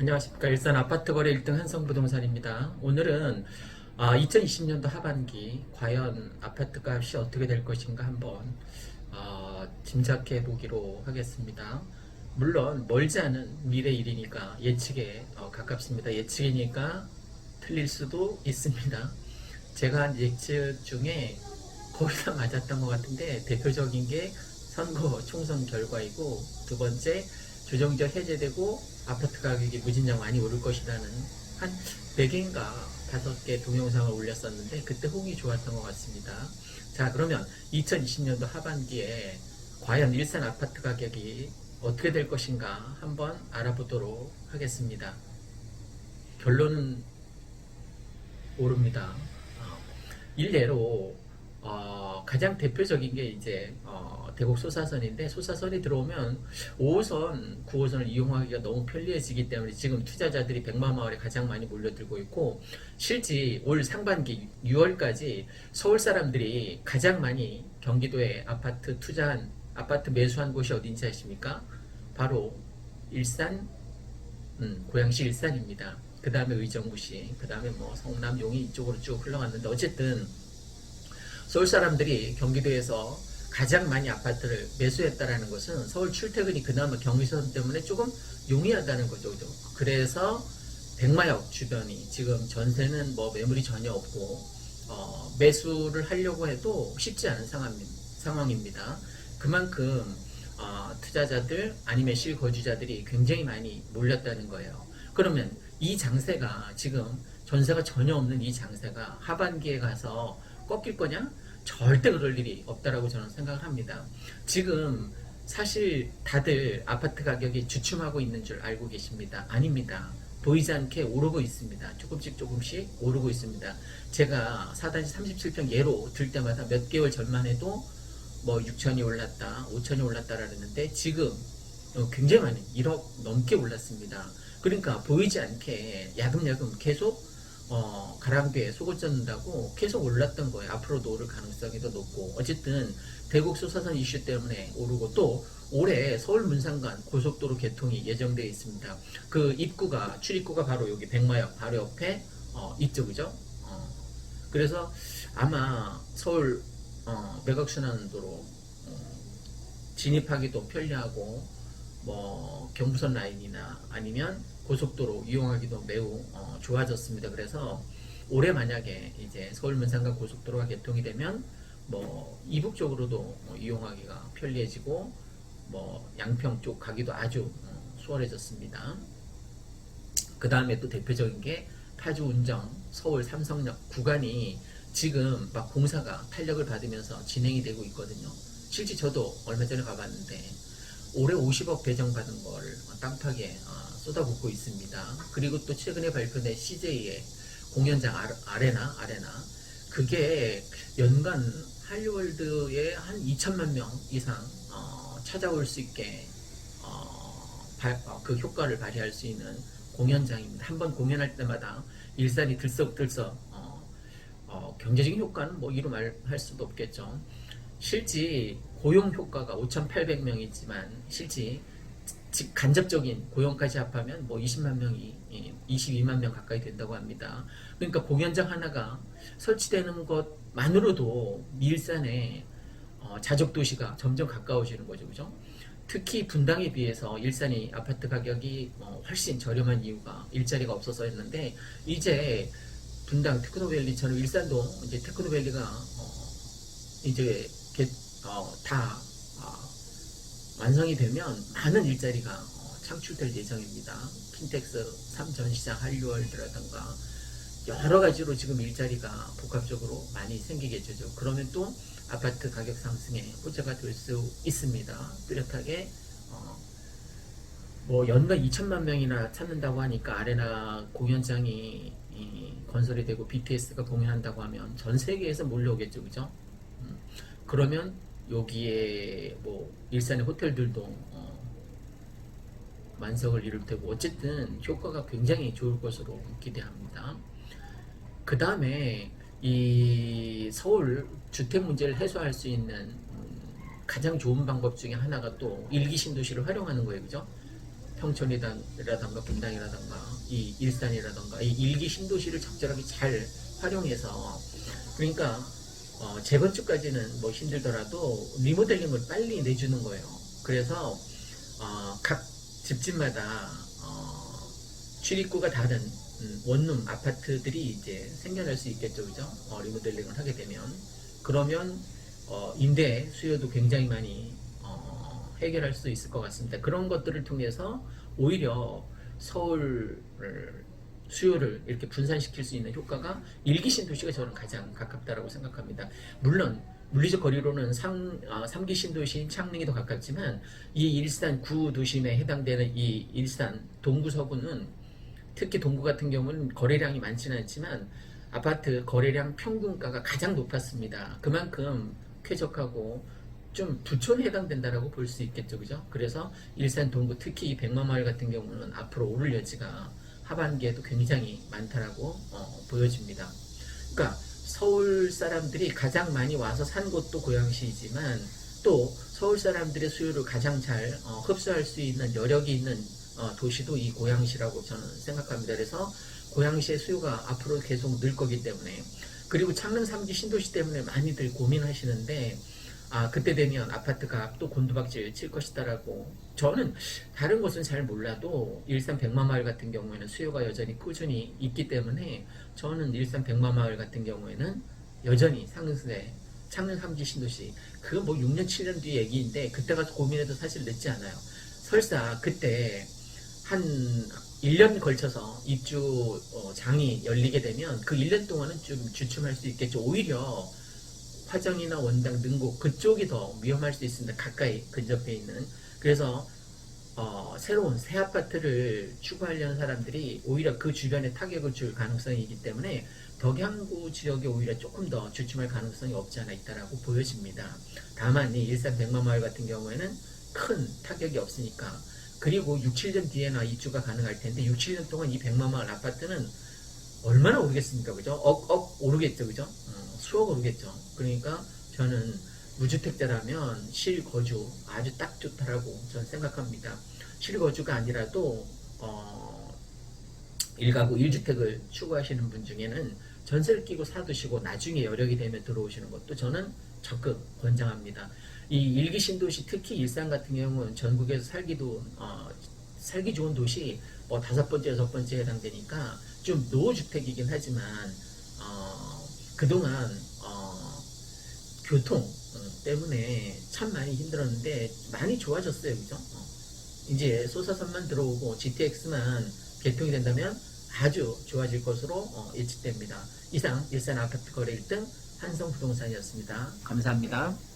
안녕하십니까. 일산 아파트 거래 1등 한성부동산입니다. 오늘은 아, 2020년도 하반기 과연 아파트 값이 어떻게 될 것인가 한번 어, 짐작해 보기로 하겠습니다. 물론 멀지 않은 미래 일이니까 예측에 어, 가깝습니다. 예측이니까 틀릴 수도 있습니다. 제가 한 예측 중에 거의 다 맞았던 것 같은데 대표적인 게 선거 총선 결과이고 두 번째 조정적 해제되고 아파트 가격이 무진장 많이 오를 것이라는 한 4개인가 5개 동영상을 올렸었는데 그때 호응이 좋았던 것 같습니다. 자 그러면 2020년도 하반기에 과연 일산 아파트 가격이 어떻게 될 것인가 한번 알아보도록 하겠습니다. 결론은 오릅니다. 어, 일례로 어, 가장 대표적인 게 이제 어, 대곡 소사선인데 소사선이 들어오면 5호선, 9호선을 이용하기가 너무 편리해지기 때문에 지금 투자자들이 백마마을에 가장 많이 몰려들고 있고 실제 올 상반기 6월까지 서울 사람들이 가장 많이 경기도에 아파트 투자한 아파트 매수한 곳이 어딘지 아십니까? 바로 일산, 음, 고양시 일산입니다. 그 다음에 의정부시, 그 다음에 뭐 성남, 용인 이쪽으로 쭉 흘러갔는데 어쨌든 서울 사람들이 경기도에서 가장 많이 아파트를 매수했다라는 것은 서울 출퇴근이 그나마 경의선 때문에 조금 용이하다는 거죠. 그래서 백마역 주변이 지금 전세는 뭐 매물이 전혀 없고 어, 매수를 하려고 해도 쉽지 않은 상황, 입니다 그만큼 어, 투자자들 아니면 실거주자들이 굉장히 많이 몰렸다는 거예요. 그러면 이 장세가 지금 전세가 전혀 없는 이 장세가 하반기에 가서 꺾일 거냐? 절대 그럴 일이 없다라고 저는 생각을 합니다. 지금 사실 다들 아파트 가격이 주춤하고 있는 줄 알고 계십니다. 아닙니다. 보이지 않게 오르고 있습니다. 조금씩 조금씩 오르고 있습니다. 제가 4단지 37평 예로 들 때마다 몇 개월 전만 해도 뭐 6천이 올랐다, 5천이 올랐다라 그랬는데 지금 어, 굉장히 많이 1억 넘게 올랐습니다. 그러니까 보이지 않게 야금야금 계속 어, 가랑비에 속을 젓는다고 계속 올랐던 거예요. 앞으로도 오를 가능성이 더 높고 어쨌든 대국 수사선 이슈 때문에 오르고 또 올해 서울 문산간 고속도로 개통이 예정되어 있습니다. 그 입구가 출입구가 바로 여기 백마역 바로 옆에 어, 이쪽이죠. 어, 그래서 아마 서울 어, 매각순환도로 어, 진입하기도 편리하고 뭐 경부선 라인이나 아니면 고속도로 이용하기도 매우 어, 좋아졌습니다. 그래서 올해 만약에 이제 서울 문산간 고속도로가 개통이 되면 뭐 이북 쪽으로도 뭐 이용하기가 편리해지고 뭐 양평 쪽 가기도 아주 어, 수월해졌습니다. 그 다음에 또 대표적인 게 파주 운정 서울 삼성역 구간이 지금 막 공사가 탄력을 받으면서 진행이 되고 있거든요. 실제 저도 얼마 전에 가봤는데 올해 50억 배정받은 걸 땅파게 어, 쏟아붓고 있습니다. 그리고 또 최근에 발표된 CJ의 공연장 아- 아레나 아레나 그게 연간 할리월드에 한 2천만 명 이상 어, 찾아올 수 있게 어, 그 효과를 발휘할 수 있는 공연장입니다. 한 번 공연할 때마다 일산이 들썩들썩 경제적인 효과는 뭐 이루 말할 수도 없겠죠. 실제 고용 효과가 5,800명이지만 실제 즉 간접적인 고용까지 합하면 뭐 20만 명이 예, 22만 명 가까이 된다고 합니다. 그러니까 공연장 하나가 설치되는 것만으로도 밀산에 어, 자족 도시가 점점 가까워지는 거죠, 그죠? 특히 분당에 비해서 일산이 아파트 가격이 어, 훨씬 저렴한 이유가 일자리가 없어서였는데 이제 분당 테크노밸리처럼 일산도 이제 테크노밸리가 어, 개- 어, 다 어, 완성이 되면 많은 일자리가 어, 창출될 예정입니다. 핀텍스 3전시장 한류월드라든가 여러 가지로 지금 일자리가 복합적으로 많이 생기겠죠. 그러면 또 아파트 가격 상승에 호재가 될 수 있습니다. 뚜렷하게 어, 뭐 연간 2천만 명이나 찾는다고 하니까 아레나 공연장이 이, 건설이 되고 BTS가 공연한다고 하면 전 세계에서 몰려오겠죠, 그죠? 음, 그러면 여기에 뭐 일산의 호텔들도 어, 만석을 이룰 테고 어쨌든 효과가 굉장히 좋을 것으로 기대합니다. 그 다음에 이 서울 주택 문제를 해소할 수 있는 음, 가장 좋은 방법 중에 하나가 또 일기 신도시를 활용하는 거예요, 그죠? 평촌이라던가 분당이라던가 이 일산이라던가 이 일기 신도시를 적절하게 잘 활용해서 그러니까 어, 재건축까지는 뭐 힘들더라도 리모델링을 빨리 내주는 거예요. 그래서 어, 각 집집마다 어, 출입구가 다른 음, 원룸 아파트들이 이제 생겨날 수 있겠죠, 그죠? 어, 리모델링을 하게 되면 그러면 어, 임대 수요도 굉장히 많이 어, 해결할 수 있을 것 같습니다. 그런 것들을 통해서 오히려 서울 수요를 이렇게 분산시킬 수 있는 효과가 일기신 도시가 저는 가장 가깝다라고 생각합니다. 물론 물리적 거리로는 삼, 아, 삼기 신도시인 창릉이 더 가깝지만 이 일산 구 도심에 해당되는 이 일산 동구 서구는 특히 동구 같은 경우는 거래량이 많지는 않지만 아파트 거래량 평균가가 가장 높았습니다. 그만큼 쾌적하고 좀 부촌에 해당된다라고 볼 수 있겠죠, 그죠? 그래서 일산 동구 특히 이 백마마을 같은 경우는 앞으로 오를 여지가 하반기에도 굉장히 많다라고 어, 보여집니다. 그러니까 서울 사람들이 가장 많이 와서 산 곳도 고양시이지만 또 서울 사람들의 수요를 가장 잘 어, 흡수할 수 있는 여력이 있는 어, 도시도 이 고양시라고 저는 생각합니다. 그래서 고양시의 수요가 앞으로 계속 늘 거기 때문에 그리고 창릉 3기 신도시 때문에 많이들 고민하시는데 아 그때 되면 아파트 값도 곤두박질 칠 것이다라고. 저는 다른 곳은 잘 몰라도 일산 백마마을 같은 경우에는 수요가 여전히 꾸준히 있기 때문에 저는 일산 백마마을 같은 경우에는 여전히 상승세 창릉 3기 신도시 그거 뭐 6년 7년 뒤 얘기인데 그때 가서 고민해도 사실 늦지 않아요. 설사 그때 한 1년 걸쳐서 입주 어, 장이 열리게 되면 그 1년 동안은 좀 주춤할 수 있겠죠. 오히려 화정이나 원당, 능곡 그쪽이 더 위험할 수 있습니다. 가까이 근접해 있는. 그래서 어, 새로운 새 아파트를 추구하려는 사람들이 오히려 그 주변에 타격을 줄 가능성이 있기 때문에 덕양구 지역에 오히려 조금 더 주춤할 가능성이 없지 않아 있다라고 보여집니다. 다만 이 일산 백마마을 같은 경우에는 큰 타격이 없으니까 그리고 6, 7년 뒤에나 입주가 가능할 텐데 6, 7년 동안 이 백마마을 아파트는 얼마나 오르겠습니까? 그죠? 억, 억 오르겠죠. 그죠? 어, 수억 오르겠죠. 그러니까 저는 무주택자라면 실거주 아주 딱 좋다라고 저는 생각합니다. 실거주가 아니라도 어, 1가구 1주택을 추구하시는 분 중에는 전세를 끼고 사두시고 나중에 여력이 되면 들어오시는 것도 저는 적극 권장합니다. 이 일기 신도시 특히 일산 같은 경우는 전국에서 살기도 어, 살기 좋은 도시 뭐 다섯 번째 여섯 번째 해당되니까 좀 노후주택이긴 하지만 어, 그동안 어, 교통 어, 때문에 참 많이 힘들었는데 많이 좋아졌어요, 그죠? 어, 이제 소사선만 들어오고 GTX만 개통이 된다면 아주 좋아질 것으로 어, 예측됩니다. 이상 일산 아파트 거래 1등 한성 부동산이었습니다. 감사합니다.